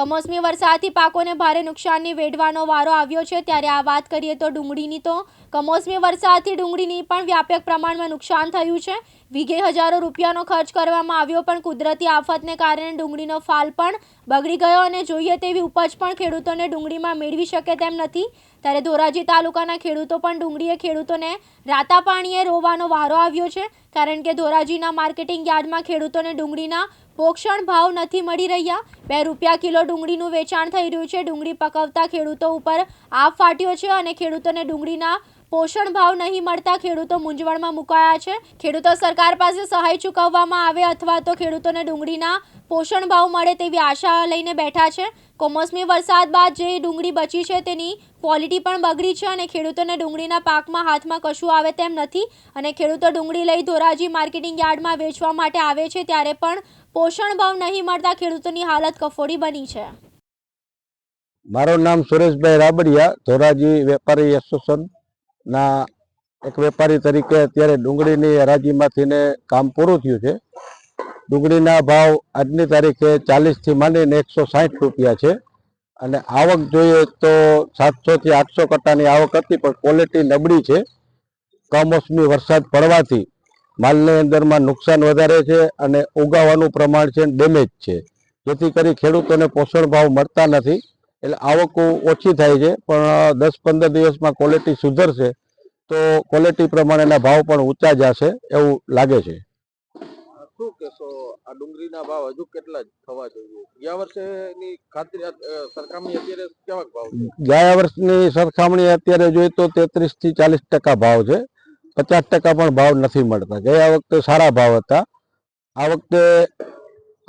કમોસમી વરસાદથી પાકોને ભારે નુકસાનની વેઢવાનો વારો આવ્યો છે. ત્યારે આ વાત કરીએ તો ડુંગળીની તો કમોસમી વરસાદથી ડુંગળીની પણ વ્યાપક પ્રમાણમાં નુકસાન થયું છે. વીઘે હજારો રૂપિયાનો ખર્ચ કરવામાં આવ્યો, પણ કુદરતી આફતને કારણે ડુંગળીનો ફાલ પણ બગડી ગયો અને જોઈએ તેવી ઉપજ પણ ખેડૂતોને ડુંગળીમાં મેળવી શકે તેમ નથી. ત્યારે ધોરાજી તાલુકાના ખેડૂતો પણ ડુંગળીએ ખેડૂતોને રાતા પાણીએ રોવાનો વારો આવ્યો છે. કારણ કે ધોરાજીના માર્કેટિંગ યાર્ડમાં ખેડૂતોને ડુંગળીના પોષણ ભાવ નથી મળી રહ્યા. બે રૂપિયા કિલો ડુંગળીનું વેચાણ થઈ રહ્યું છે. ડુંગળી પકવતા ખેડૂતો ઉપર આપ ફાટ્યો છે અને ખેડૂતોને ડુંગળીના પોષણ ભાવ નહીં મળતા ખેડૂતો મૂંઝવણમાં મુકાયા છે. ખેડૂતો સરકાર પાસે સહાય ચૂકવવામાં આવે અથવા તો ખેડૂતોને ડુંગળીના પોષણ ભાવ મળે તેવી આશા લઈને બેઠા છે. કમોસમી વરસાદ બાદ જે ડુંગળી બચી છે તેની ક્વોલિટી પણ બગડી છે અને ખેડૂતોને ડુંગળીના પાકમાં હાથમાં કશું આવે તેમ નથી અને ખેડૂતો ડુંગળી લઈ ધોરાજી માર્કેટિંગ યાર્ડમાં વેચવા માટે આવે છે ત્યારે પણ પોષણ ભાવ નહીં મળતા ખેડૂતોની હાલત કફોડી બની છે. મારું નામ સુરેશભાઈ રાબડિયા, ધોરાજી વેપારી એસોસિએશન. ના, એક વેપારી તરીકે અત્યારે ડુંગળીની હરાજીમાંથી ને કામ પૂરું થયું છે. ડુંગળીના ભાવ આજની તારીખે ચાલીસથી માંડીને એકસો સાઠ રૂપિયા છે. અને આવક જોઈએ તો સાતસોથી આઠસો કટ્ટાની આવક હતી, પણ ક્વોલિટી નબળી છે. કમોસમી વરસાદ પડવાથી માલની અંદરમાં નુકસાન વધારે છે અને ઉગાવાનું પ્રમાણ છે ડેમેજ છે. જેથી કરી ખેડૂતોને પોષણ ભાવ મળતા નથી. એટલે આવકો ઓછી થાય છે પણ દસ પંદર દિવસમાં ક્વોલિટી સુધરશે તો ક્વોલિટી પ્રમાણેના ભાવ પણ ઊંચા જશે એવું લાગે છે. શું કહેશો? આ ડુંગળીના ભાવ હજુ કેટલા થવા જોઈએ? ગયા વર્ષેની ખાતરી સરખામણી અત્યારે કેવા ભાવ ગયા વર્ષની સરખામણી અત્યારે જોઈએ તો તેત્રીસથી ચાલીસ ટકા ભાવ છે. પચાસ ટકા પણ ભાવ નથી મળતા. ગયા વખતે સારા ભાવ હતા. આ વખતે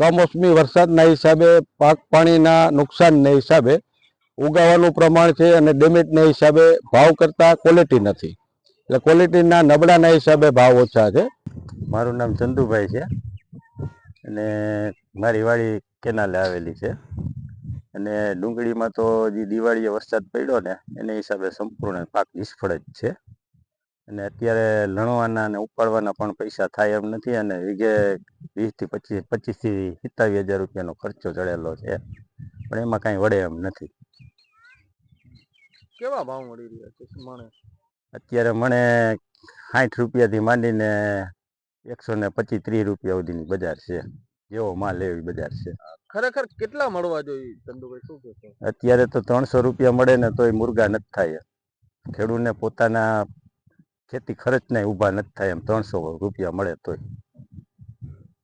કમોસમી વરસાદના હિસાબે પાક પાણીના નુકસાનના હિસાબે, ઉગાવાનું પ્રમાણ છે અને ડેમેજના હિસાબે ભાવ કરતાં ક્વોલિટી નથી. એટલે ક્વોલિટીના નબળાના હિસાબે ભાવ ઓછા છે. મારું નામ ચંદુભાઈ છે અને મારી વાડી કેનાલે આવેલી છે. અને ડુંગળીમાં તો જે દિવાળીએ વરસાદ પડ્યો ને, એને હિસાબે સંપૂર્ણ પાક નિષ્ફળ જ છે. અને અત્યારે લણવાના અને ઉપાડવાના પણ પૈસા થાય એમ નથી અને વીઘે વીસથી પચીસ પચીસથી સિત્તાવીસ હજાર રૂપિયાનો ખર્ચો ચડેલો છે. પણ એમાં કાંઈ વળે એમ નથી. કેવા ભાવ મળી રહ્યા છે? મને? અત્યારે મને સાઠ રૂપિયાથી માંડીને એકસો ને પચીસ ત્રીસ રૂપિયા સુધીની બજાર છે. જેવો માલ એવી બજાર છે. ખરેખર કેટલા મળવા જોઈએ? ચંદુભાઈ શું કહેશો? અત્યારે તો ત્રણસો રૂપિયા મળે ને તોય મુર્ગા નથી થાય. ખેડૂતને પોતાના ખેતી ખર્ચને ઊભા નથી થાય એમ ત્રણસો રૂપિયા મળે તોય.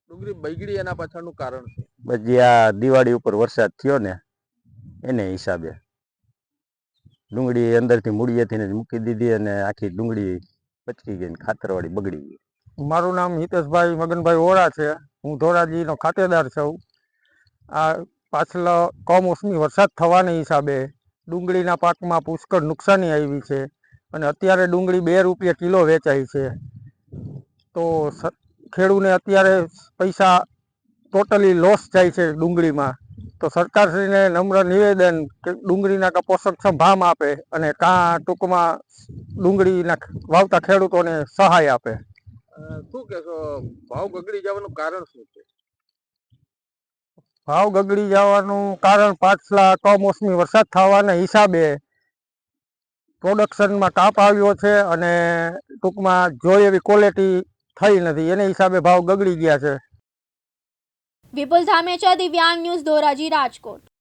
ડુંગળી બગડી એના પાછળનું કારણ છે પછી આ દિવાળી ઉપર વરસાદ થયો ને એને હિસાબે. ડુંગળી અંદરથી મૂળિયેથી જ મૂકી દીધી અને આખી ડુંગળી પચકી ગઈ ને ખાતરવાળી બગડી ગઈ. મારું નામ હિતેશભાઈ મગનભાઈ ઓળા છે. હું ધોરાજીનો ખાતેદાર છું. આ પાછલા કમોસમી વરસાદ થવાના હિસાબે ડુંગળીના પાકમાં પુષ્કળ નુકસાની આવી છે. અને અત્યારે ડુંગળી બે રૂપિયા કિલો વેચાય છે. તો ખેડૂને અત્યારે પૈસા ટોટલી લોસ જાય છે ડુંગળીમાં. તો સરકારશ્રીને નમ્ર નિવેદન કે ડુંગળીના કાં પોષકક્ષમ ભાવ આપે અને કાં ટૂંકમાં ડુંગળીના વાવતા ખેડૂતોને સહાય આપે. શું કહેશો? ભાવ ગગડી જવાનું કારણ શું છે? ભાવ ગગડી જવાનું કારણ પાછલા કમોસમી વરસાદ થવાના હિસાબે પ્રોડક્શનમાં કાપ આવ્યો છે અને ટૂંકમાં જોઈ એવી ક્વોલિટી થઈ નથી. એને હિસાબે ભાવ ગગડી ગયા છે. વિપુલ ધામેચા, દિવ્યાંગ ન્યૂઝ, ધોરાજી, રાજકોટ.